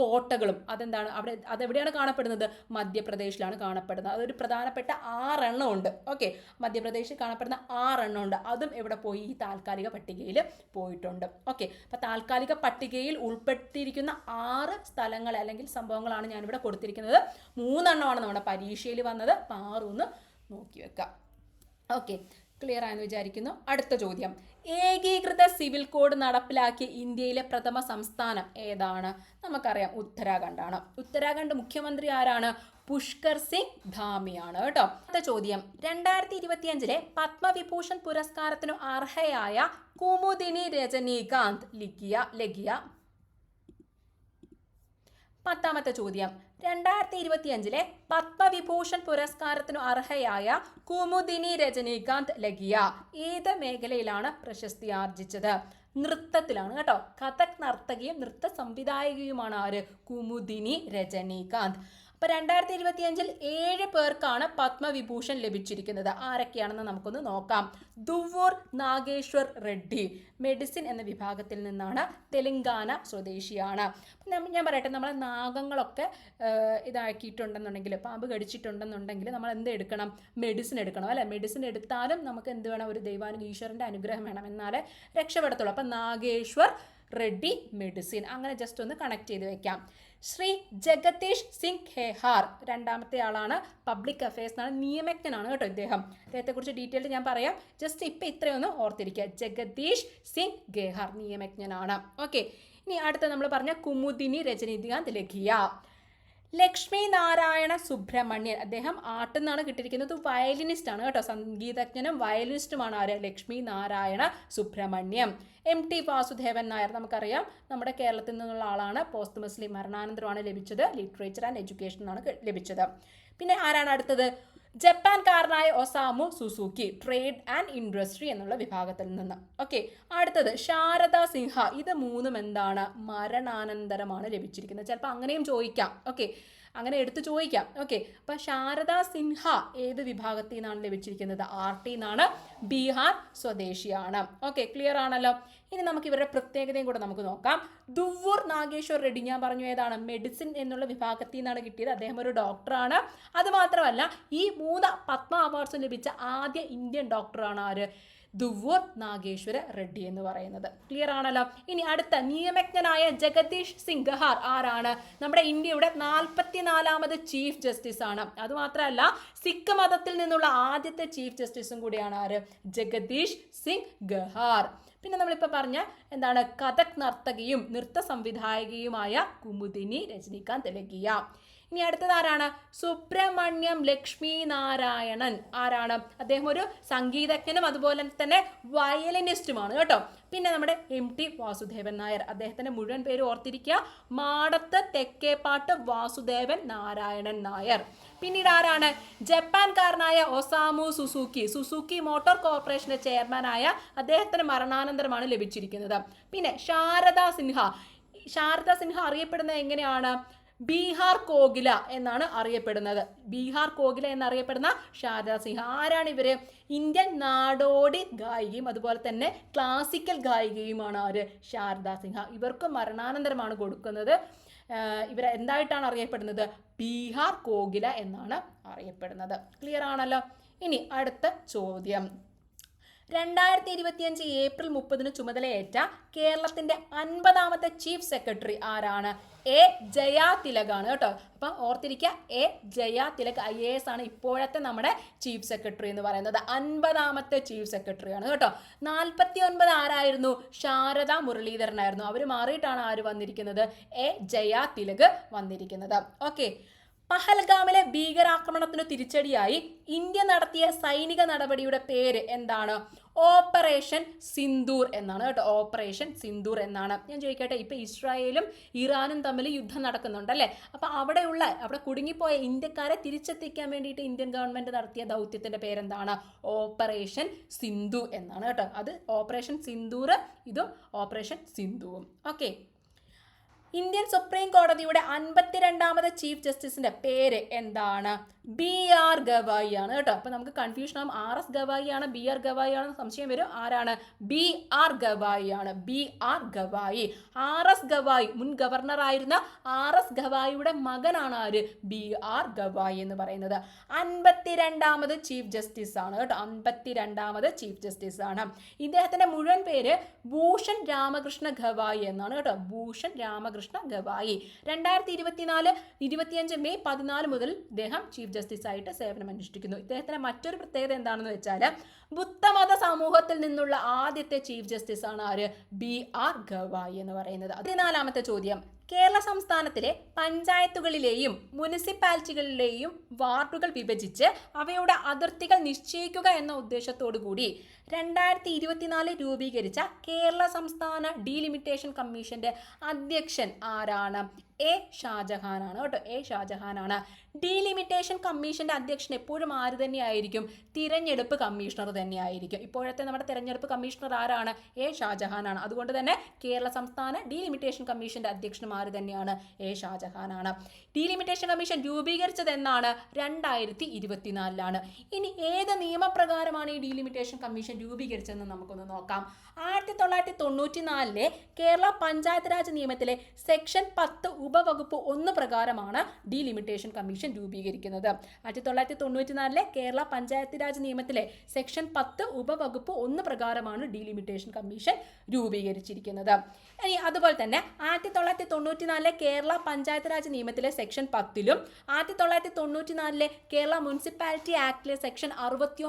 Speaker 1: കോട്ടകളും. അതെന്താണ്? അവിടെ അതെവിടെയാണ് കാണപ്പെടുന്നത്? മധ്യപ്രദേശിലാണ് കാണപ്പെടുന്നത്. അതൊരു പ്രധാനപ്പെട്ട ആറെണ്ണം ഉണ്ട്. ഓക്കെ മധ്യപ്രദേശിൽ കാണപ്പെടുന്ന ആറെണ്ണം ഉണ്ട്. അതും എവിടെ പോയി? ഈ താൽക്കാലിക പട്ടികയിൽ പോയിട്ടുണ്ട്. ഓക്കെ അപ്പോൾ താൽക്കാലിക പട്ടികയിൽ ഉൾപ്പെടുത്തിയിരിക്കുന്ന ആറ് സ്ഥലങ്ങൾ അല്ലെങ്കിൽ സംഭവങ്ങളാണ് ഞാനിവിടെ കൊടുത്തിരിക്കുന്നത്. മൂന്നെണ്ണമാണ് നമ്മുടെ പരീക്ഷയിൽ വന്നത്. ആറൊന്ന് നോക്കി വെക്കാം. ഓക്കെ ക്ലിയർ ആയെന്ന് വിചാരിക്കുന്നു. അടുത്ത ചോദ്യം. ഏകീകൃത സിവിൽ കോഡ് നടപ്പിലാക്കിയ ഇന്ത്യയിലെ പ്രഥമ സംസ്ഥാനം ഏതാണ്? നമുക്കറിയാം ഉത്തരാഖണ്ഡാണ്. ഉത്തരാഖണ്ഡ് മുഖ്യമന്ത്രി ആരാണ്? പുഷ്കർ സിംഗ് ധാമിയാണ് കേട്ടോ. അടുത്ത ചോദ്യം. രണ്ടായിരത്തി ഇരുപത്തിയഞ്ചിലെ പത്മവിഭൂഷൺ പുരസ്കാരത്തിനു അർഹയായ കുമുദിനി രജനീകാന്ത് ലിഖിയ ലഖിയ പത്താമത്തെ ചോദ്യം. രണ്ടായിരത്തി ഇരുപത്തിയഞ്ചിലെ പത്മവിഭൂഷൺ പുരസ്കാരത്തിനു അർഹയായ കുമുദിനി രജനീകാന്ത് ലഗിയ ഏത് മേഖലയിലാണ് പ്രശസ്തി ആർജിച്ചത്? നൃത്തത്തിലാണ് കേട്ടോ. കഥക് നർത്തകിയും നൃത്ത സംവിധായകയുമാണ് ആര്? കുമുദിനി രജനീകാന്ത്. അപ്പൊ രണ്ടായിരത്തി ഇരുപത്തി അഞ്ചിൽ ഏഴ് പേർക്കാണ് പത്മവിഭൂഷൺ ലഭിച്ചിരിക്കുന്നത്. ആരൊക്കെയാണെന്ന് നമുക്കൊന്ന് നോക്കാം. ദുവൂർ നാഗേശ്വർ റെഡ്ഡി മെഡിസിൻ എന്ന വിഭാഗത്തിൽ നിന്നാണ് തെലങ്കാന സ്വദേശിയാണ്. ഞാൻ പറയട്ടെ നമ്മളെ നാഗങ്ങളൊക്കെ ഇതാക്കിയിട്ടുണ്ടെന്നുണ്ടെങ്കിൽ പാമ്പ് കടിച്ചിട്ടുണ്ടെന്നുണ്ടെങ്കിൽ നമ്മൾ എന്ത് എടുക്കണം? മെഡിസിൻ എടുക്കണം അല്ലെ? മെഡിസിൻ എടുത്താലും നമുക്ക് എന്ത് വേണം? ഒരു ദൈവാനു ഈശ്വരന്റെ അനുഗ്രഹം വേണം. എന്നാലേ രക്ഷപ്പെടത്തുള്ളൂ. അപ്പം നാഗേശ്വർ റെഡ്ഡി മെഡിസിൻ അങ്ങനെ ജസ്റ്റ് ഒന്ന് കണക്ട് ചെയ്ത് വെക്കാം. ശ്രീ ജഗതീഷ് സിംഗ് ഖേഹാർ രണ്ടാമത്തെ ആളാണ്. പബ്ലിക് അഫയേഴ്സ് എന്നാണ് നിയമജ്ഞനാണ് കേട്ടോ ഇദ്ദേഹം. അദ്ദേഹത്തെക്കുറിച്ച് ഡീറ്റെയിൽ ഞാൻ പറയാം. ജസ്റ്റ് ഇപ്പം ഇത്രയൊന്ന് ഓർത്തിരിക്കുക. ജഗതീഷ് സിംഗ് ഗെഹാർ നിയമജ്ഞനാണ്. ഓക്കെ ഇനി അടുത്ത നമ്മൾ പറഞ്ഞ കുമുദിനി രജനീകാന്ത് ലഖിയ. ലക്ഷ്മി നാരായണ സുബ്രഹ്മണ്യൻ. അദ്ദേഹം ആട്ടിൽ നിന്നാണ് കിട്ടിയിരിക്കുന്നത്. വയലിനിസ്റ്റ് ആണ് കേട്ടോ. സംഗീതജ്ഞനും വയലിനിസ്റ്റുമാണ് ആര്? ലക്ഷ്മി നാരായണ സുബ്രഹ്മണ്യം. എം ടി വാസുദേവൻ നായർ നമുക്കറിയാം. നമ്മുടെ കേരളത്തിൽ നിന്നുള്ള ആളാണ്. പോസ്റ്റ് മുസ്ലിം മരണാനന്തരമാണ് ലഭിച്ചത്. ലിറ്ററേച്ചർ ആൻഡ് എഡ്യൂക്കേഷൻ ആണ് ലഭിച്ചത്. പിന്നെ ആരാണ് അടുത്തത്? ജപ്പാൻകാരനായ Osamu Suzuki trade and industry എന്നുള്ള വിഭാഗത്തിൽ നിന്ന്. ഓക്കെ അടുത്തത് ശാരദ സിൻഹ. ഇത് മൂന്നും എന്താണ്? മരണാനന്തരമാണ് ലഭിച്ചിരിക്കുന്നത്. ചിലപ്പോൾ അങ്ങനെയും ചോദിക്കാം. ഓക്കെ അങ്ങനെ എടുത്തു ചോദിക്കാം. ഓക്കെ അപ്പൊ ശാരദ സിൻഹ ഏത് വിഭാഗത്തിൽ നിന്നാണ് ലഭിച്ചിരിക്കുന്നത്? ആർ ടി എന്നാണ് ബീഹാർ സ്വദേശിയാണ്. ഓക്കെ ക്ലിയർ ആണല്ലോ? ഇനി നമുക്ക് ഇവരുടെ പ്രത്യേകതയും കൂടെ നമുക്ക് നോക്കാം. ദുവൂർ നാഗേശ്വർ റെഡ്ഡി ഞാൻ പറഞ്ഞു ഏതാണ്? മെഡിസിൻ എന്നുള്ള വിഭാഗത്തിൽ നിന്നാണ് കിട്ടിയത്. അദ്ദേഹം ഒരു ഡോക്ടറാണ് അത് മാത്രമല്ല ഈ മൂന്ന് പത്മ അവാർഡ്സും ലഭിച്ച ആദ്യ ഇന്ത്യൻ ഡോക്ടറാണ് ആര്? ദുവൂർ നാഗേശ്വര റെഡ്ഡി എന്ന് പറയുന്നത്. ക്ലിയർ ആണല്ലോ? ഇനി അടുത്ത നിയമജ്ഞനായ ജഗദീഷ് സിംഗ് ഗഹാർ ആരാണ്? നമ്മുടെ ഇന്ത്യയുടെ നാൽപ്പത്തിനാലാമത് ചീഫ് ജസ്റ്റിസ് ആണ്. അതുമാത്രമല്ല സിഖ് മതത്തിൽ നിന്നുള്ള ആദ്യത്തെ ചീഫ് ജസ്റ്റിസും കൂടിയാണ് ആര്? ജഗദീഷ് സിംഗ് ഗഹാർ പിന്നെ നമ്മളിപ്പോൾ പറഞ്ഞ എന്താണ്? കഥക് നർത്തകിയും നൃത്ത സംവിധായകയുമായ കുമുദിനി രജനീകാന്ത് ലഗിയ. ഇനി അടുത്തത് ആരാണ്? സുബ്രഹ്മണ്യം ലക്ഷ്മി നാരായണൻ ആരാണ്? അദ്ദേഹം ഒരു സംഗീതജ്ഞനും അതുപോലെ തന്നെ വയലിനിസ്റ്റുമാണ് കേട്ടോ. പിന്നെ നമ്മുടെ എം ടി വാസുദേവൻ നായർ. അദ്ദേഹത്തിന്റെ മുഴുവൻ പേര് ഓർത്തിരിക്കുക. മാടത്ത് തെക്കേപ്പാട്ട് വാസുദേവൻ നാരായണൻ നായർ. പിന്നീട് ആരാണ്? ജപ്പാൻകാരനായ ഒസാമു സുസുക്കി. സുസുക്കി മോട്ടോർ കോർപ്പറേഷന്റെ ചെയർമാനായ അദ്ദേഹത്തിന് മരണാനന്തരമാണ് ലഭിച്ചിരിക്കുന്നത്. പിന്നെ ശാരദ സിൻഹ. ശാരദ സിൻഹ അറിയപ്പെടുന്നത് എങ്ങനെയാണ്? ബീഹാർ കോകില എന്നാണ് അറിയപ്പെടുന്നത്. ബീഹാർ കോകില എന്നറിയപ്പെടുന്ന ശാരദ സിംഹ ആരാണ് ഇവർ? ഇന്ത്യൻ നാടോടി ഗായികയും അതുപോലെ തന്നെ ക്ലാസിക്കൽ ഗായികയുമാണ് ആര് ശാരദാ സിൻഹ ഇവർക്ക് മരണാനന്തരമാണ് കൊടുക്കുന്നത്. ഇവർ എന്തായിട്ടാണ് അറിയപ്പെടുന്നത്? ബീഹാർ കോകില എന്നാണ് അറിയപ്പെടുന്നത്. ക്ലിയർ ആണല്ലോ? ഇനി അടുത്ത ചോദ്യം. രണ്ടായിരത്തി ഇരുപത്തിയഞ്ച് ഏപ്രിൽ മുപ്പതിന് ചുമതലയേറ്റ കേരളത്തിന്റെ അൻപതാമത്തെ ചീഫ് സെക്രട്ടറി ആരാണ്? എ. ജയാ തിലകാണ് കേട്ടോ. അപ്പം ഓർത്തിരിക്കുക A. Jaya Tilak I A S ആണ് ഇപ്പോഴത്തെ നമ്മുടെ ചീഫ് സെക്രട്ടറി എന്ന് പറയുന്നത്. അൻപതാമത്തെ ചീഫ് സെക്രട്ടറി ആണ് കേട്ടോ. നാൽപ്പത്തി ഒൻപത് ആരായിരുന്നു? ശാരദ മുരളീധരനായിരുന്നു. അവർ മാറിയിട്ടാണ് ആര് വന്നിരിക്കുന്നത്? എ. ജയാ തിലക് വന്നിരിക്കുന്നത്. ഓക്കെ. പഹൽഗാമിലെ ഭീകരാക്രമണത്തിന് തിരിച്ചടിയായി ഇന്ത്യ നടത്തിയ സൈനിക നടപടിയുടെ പേര് എന്താണ്? ഓപ്പറേഷൻ സിന്ദൂർ എന്നാണ് കേട്ടോ. ഓപ്പറേഷൻ സിന്ദൂർ എന്നാണ്. ഞാൻ ചോദിക്കട്ടെ ഇപ്പൊ ഇസ്രായേലും ഇറാനും തമ്മിൽ യുദ്ധം നടക്കുന്നുണ്ടല്ലേ അപ്പൊ അവിടെയുള്ള അവിടെ കുടുങ്ങിപ്പോയ ഇന്ത്യക്കാരെ തിരിച്ചെത്തിക്കാൻ വേണ്ടിയിട്ട് ഇന്ത്യൻ ഗവൺമെന്റ് നടത്തിയ ദൗത്യത്തിന്റെ പേരെന്താണ്? ഓപ്പറേഷൻ സിന്ധു എന്നാണ് കേട്ടോ. അത് ഓപ്പറേഷൻ സിന്ദൂർ ഇതും ഓപ്പറേഷൻ സിന്ധുവും ഓക്കെ. ഇന്ത്യൻ സുപ്രീം കോടതിയുടെ അൻപത്തിരണ്ടാമത് ചീഫ് ജസ്റ്റിസിന്റെ പേര് എന്താണ്? ബി ആർ ഗവായി ആണ് കേട്ടോ. അപ്പൊ നമുക്ക് കൺഫ്യൂഷൻ ആവും. ആർ എസ് ഗവായി ആണ് ബി ആർ ഗവായി ആണെന്ന് സംശയം വരും. ആരാണ്? ബി ആർ ഗവായി ആണ്. B R Gavai. R S Gavai മുൻ ഗവർണർ ആയിരുന്ന ആർ എസ് ഗവായിയുടെ മകനാണ് ആര്? ബി ആർ ഗവായി എന്ന് പറയുന്നത്. അൻപത്തിരണ്ടാമത് ചീഫ് ജസ്റ്റിസ് ആണ് കേട്ടോ. അൻപത്തിരണ്ടാമത് ചീഫ് ജസ്റ്റിസ് ആണ്. ഇദ്ദേഹത്തിന്റെ മുഴുവൻ പേര് ഭൂഷൺ രാമകൃഷ്ണ ഗവായി എന്നാണ് കേട്ടോ. ഭൂഷൺ രാമകൃഷ്ണ ഗവായി. രണ്ടായിരത്തി ഇരുപത്തിനാല് ഇരുപത്തിയഞ്ച് മെയ് പതിനാല് മുതൽ ഇദ്ദേഹം ചീഫ് ജസ്റ്റിസ് ആയിട്ട് സേവനം അനുഷ്ഠിക്കുന്നു. ഇദ്ദേഹത്തിന്റെ മറ്റൊരു പ്രത്യേകത എന്താണെന്ന് വെച്ചാൽ ബുദ്ധമത സമൂഹത്തിൽ നിന്നുള്ള ആദ്യത്തെ ചീഫ് ജസ്റ്റിസ് ആണ് ആര്? ബി ആർ ഗവായി എന്ന് പറയുന്നത്. പതിനാലാമത്തെ ചോദ്യം. കേരള സംസ്ഥാനത്തിലെ പഞ്ചായത്തുകളിലെയും മുനിസിപ്പാലിറ്റികളിലെയും വാർഡുകൾ വിഭജിച്ച് അവയുടെ അതിർത്തികൾ നിശ്ചയിക്കുക എന്ന ഉദ്ദേശത്തോടു കൂടി രണ്ടായിരത്തി ഇരുപത്തിനാലിൽ രൂപീകരിച്ച കേരള സംസ്ഥാന ഡീലിമിറ്റേഷൻ കമ്മീഷന്റെ അധ്യക്ഷൻ ആരാണ്? എ ഷാജഹാനാണ്. കേട്ടോ. എ ഷാജഹാനാണ്. ഡീലിമിറ്റേഷൻ കമ്മീഷന്റെ അധ്യക്ഷൻ എപ്പോഴും ആര് തന്നെയായിരിക്കും? തിരഞ്ഞെടുപ്പ് കമ്മീഷണർ തന്നെയായിരിക്കും. ഇപ്പോഴത്തെ നമ്മുടെ തിരഞ്ഞെടുപ്പ് കമ്മീഷണർ ആരാണ്? എ ഷാജഹാനാണ്. അതുകൊണ്ട് തന്നെ കേരള സംസ്ഥാന ഡീലിമിറ്റേഷൻ കമ്മീഷന്റെ അധ്യക്ഷനും ആര് തന്നെയാണ്? എ ഷാജഹാനാണ്. ഡീലിമിറ്റേഷൻ കമ്മീഷൻ രൂപീകരിച്ചത് എന്നാണ് രണ്ടായിരത്തി ഇരുപത്തിനാലിലാണ് ഇനി ഏത് നിയമപ്രകാരമാണ് ഈ ഡീലിമിറ്റേഷൻ കമ്മീഷൻ രൂപീകരിച്ചതെന്ന് നമുക്കൊന്ന് നോക്കാം. ആയിരത്തി തൊള്ളായിരത്തി തൊണ്ണൂറ്റി നാലിലെ കേരള പഞ്ചായത്ത് രാജ് നിയമത്തിലെ സെക്ഷൻ പത്ത് ഉപവകുപ്പ് ഒന്ന് പ്രകാരമാണ് ഡിലിമിറ്റേഷൻ കമ്മീഷൻ രൂപീകരിക്കുന്നത്. ആയിരത്തി തൊള്ളായിരത്തി തൊണ്ണൂറ്റി നാലിലെ കേരള പഞ്ചായത്ത് രാജ് നിയമത്തിലെ സെക്ഷൻ പത്ത് ഉപവകുപ്പ് ഒന്ന് പ്രകാരമാണ് ഡിലിമിറ്റേഷൻ കമ്മീഷൻ രൂപീകരിച്ചിരിക്കുന്നത്. ഇനി അതുപോലെ തന്നെ ആയിരത്തി തൊള്ളായിരത്തി തൊണ്ണൂറ്റി നാലിലെ കേരള പഞ്ചായത്ത് രാജ് നിയമത്തിലെ സെക്ഷൻ പത്തിലും ആയിരത്തി തൊള്ളായിരത്തി തൊണ്ണൂറ്റി നാലിലെ കേരള മുനിസിപ്പാലിറ്റി ആക്ടിലെ സെക്ഷൻ അറുപത്തി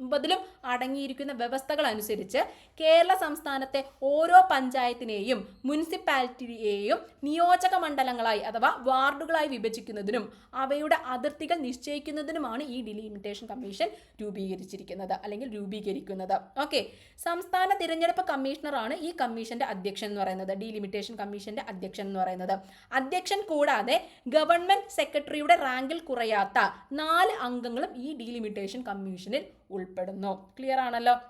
Speaker 1: ഒമ്പതിലും അടങ്ങിയിരിക്കുന്ന വ്യവസ്ഥകൾ അനുസരിച്ച് കേരള സംസ്ഥാനത്തെ ഓരോ പഞ്ചായത്തിനെയും മുനിസിപ്പാലിറ്റിയെയും നിയോജക മണ്ഡലങ്ങളായി അഥവാ വാർഡുകളായി വിഭജിക്കുന്നതിനും അവയുടെ അതിർത്തികൾ നിശ്ചയിക്കുന്നതിനുമാണ് ഈ ഡിലിമിറ്റേഷൻ കമ്മീഷൻ രൂപീകരിച്ചിരിക്കുന്നത് അല്ലെങ്കിൽ രൂപീകരിക്കുന്നത്. ഓക്കെ. സംസ്ഥാന തിരഞ്ഞെടുപ്പ് കമ്മീഷണറാണ് ഈ കമ്മീഷന്റെ അധ്യക്ഷൻ എന്ന് പറയുന്നത്. ഡിലിമിറ്റേഷൻ കമ്മീഷന്റെ അധ്യക്ഷൻ എന്ന് പറയുന്നത്. അധ്യക്ഷൻ കൂടാതെ ഗവൺമെന്റ് സെക്രട്ടറിയുടെ റാങ്കിൽ കുറയാത്ത നാല് അംഗങ്ങളും ഈ ഡിലിമിറ്റേഷൻ കമ്മീഷനിൽ ഉൾപ്പെടുന്നു. ക്ലിയർ ആണല്ലോ?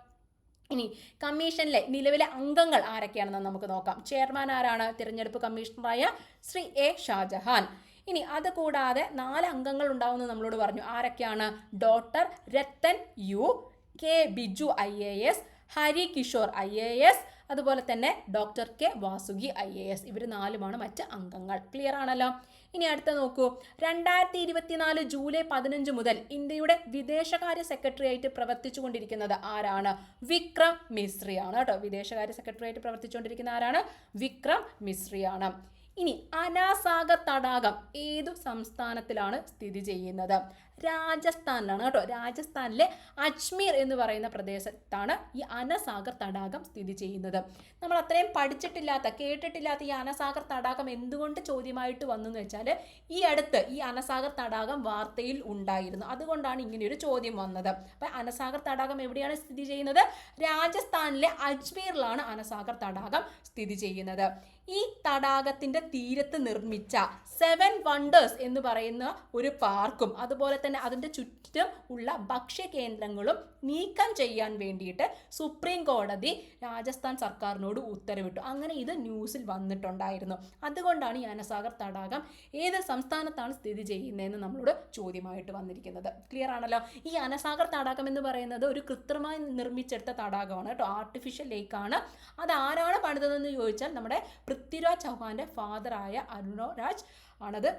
Speaker 1: ഇനി കമ്മീഷനിലെ നിലവിലെ അംഗങ്ങൾ ആരൊക്കെയാണെന്ന് നമുക്ക് നോക്കാം. ചെയർമാൻ ആരാണ്? തിരഞ്ഞെടുപ്പ് കമ്മീഷണറായ ശ്രീ എ ഷാജഹാൻ. ഇനി അത് കൂടാതെ നാല് അംഗങ്ങൾ ഉണ്ടാവുമെന്ന് നമ്മളോട് പറഞ്ഞു. ആരൊക്കെയാണ്? Doctor Rathan U K Biju I A S Hari Kishore I A S അതുപോലെ തന്നെ doctor K Vasuki I A S. ഇവർ നാലുമാണ് മറ്റ് അംഗങ്ങൾ. ക്ലിയർ ആണല്ലോ? ഇനി അടുത്ത നോക്കൂ. രണ്ടായിരത്തി ഇരുപത്തിനാല് ജൂലൈ പതിനഞ്ച് മുതൽ ഇന്ത്യയുടെ വിദേശകാര്യ സെക്രട്ടറി ആയിട്ട് പ്രവർത്തിച്ചുകൊണ്ടിരിക്കുന്നത് ആരാണ്? വിക്രം മിശ്രിയാണ് കേട്ടോ. വിദേശകാര്യ സെക്രട്ടറി ആയിട്ട് പ്രവർത്തിച്ചുകൊണ്ടിരിക്കുന്ന ആരാണ്? വിക്രം മിശ്രിയാണ്. ഇനി അനാസാഗർ തടാകം ഏതു സംസ്ഥാനത്തിലാണ് സ്ഥിതി ചെയ്യുന്നത്? രാജസ്ഥാനിലാണ് കേട്ടോ. രാജസ്ഥാനിലെ അജ്മീർ എന്ന് പറയുന്ന പ്രദേശത്താണ് ഈ അനസാഗർ തടാകം സ്ഥിതി ചെയ്യുന്നത്. നമ്മൾ അത്രയും പഠിച്ചിട്ടില്ലാത്ത കേട്ടിട്ടില്ലാത്ത ഈ അനസാഗർ തടാകം എന്തുകൊണ്ട് ചോദ്യമായിട്ട് വന്നു എന്ന് വെച്ചാൽ ഈ അടുത്ത് ഈ അനസാഗർ തടാകം വാർത്തയിൽ ഉണ്ടായിരുന്നു. അതുകൊണ്ടാണ് ഇങ്ങനെ ഒരു ചോദ്യം വന്നത്. അപ്പം അനസാഗർ തടാകം എവിടെയാണ് സ്ഥിതി ചെയ്യുന്നത്? രാജസ്ഥാനിലെ അജ്മീറിലാണ് അനസാഗർ തടാകം സ്ഥിതി ചെയ്യുന്നത്. ഈ തടാകത്തിന്റെ തീരത്ത് നിർമ്മിച്ച സെവൻ വണ്ടേഴ്സ് എന്ന് പറയുന്ന ഒരു പാർക്കും അതുപോലെ തന്നെ അതിന്റെ ചുറ്റും ഉള്ള ഭക്ഷ്യ കേന്ദ്രങ്ങളും നീക്കം ചെയ്യാൻ വേണ്ടിയിട്ട് സുപ്രീം കോടതി രാജസ്ഥാൻ സർക്കാരിനോട് ഉത്തരവിട്ടു. അങ്ങനെ ഇത് ന്യൂസിൽ വന്നിട്ടുണ്ടായിരുന്നു. അതുകൊണ്ടാണ് ഈ അനസാഗർ തടാകം ഏത് സംസ്ഥാനത്താണ് സ്ഥിതി ചെയ്യുന്നതെന്ന് നമ്മളോട് ചോദ്യമായിട്ട് വന്നിരിക്കുന്നത്. ക്ലിയർ ആണല്ലോ? ഈ അനസാഗർ തടാകം എന്ന് പറയുന്നത് ഒരു കൃത്രിമമായി നിർമ്മിച്ചെടുത്ത തടാകമാണ് കേട്ടോ. ആർട്ടിഫിഷ്യൽ ലേക്കാണ് അത് ആരാണ് പണിതതെന്ന് ചോദിച്ചാൽ നമ്മുടെ പൃഥ്വിരാജ് ചൗഹാന്റെ ഫാദറായ അരുണോ രാജ് ആണത്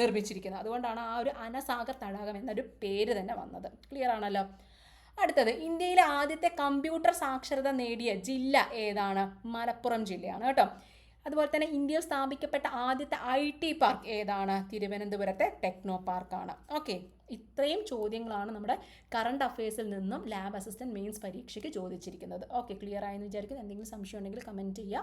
Speaker 1: നിർമ്മിച്ചിരിക്കുന്നത്. അതുകൊണ്ടാണ് ആ ഒരു അനസാഗർ തടാകം എന്നൊരു പേര് തന്നെ വന്നത്. ക്ലിയർ ആണല്ലോ? അടുത്തത് ഇന്ത്യയിലെ ആദ്യത്തെ കമ്പ്യൂട്ടർ സാക്ഷരത നേടിയ ജില്ല ഏതാണ്? മലപ്പുറം ജില്ലയാണ് കേട്ടോ. അതുപോലെ തന്നെ ഇന്ത്യയിൽ സ്ഥാപിക്കപ്പെട്ട ആദ്യത്തെ ഐ ടി പാർക്ക് ഏതാണ്? തിരുവനന്തപുരത്തെ ടെക്നോ പാർക്കാണ് ഓക്കെ ഇത്രയും ചോദ്യങ്ങളാണ് നമ്മുടെ കറണ്ട് അഫയേഴ്സിൽ നിന്നും ലാബ് അസിസ്റ്റന്റ് മെയിൻസ് പരീക്ഷയ്ക്ക് ചോദിച്ചിരിക്കുന്നത്. ഓക്കെ ക്ലിയർ ആയെന്ന് വിചാരിക്കുന്നു. എന്തെങ്കിലും സംശയം ഉണ്ടെങ്കിൽ കമന്റ് ചെയ്യുക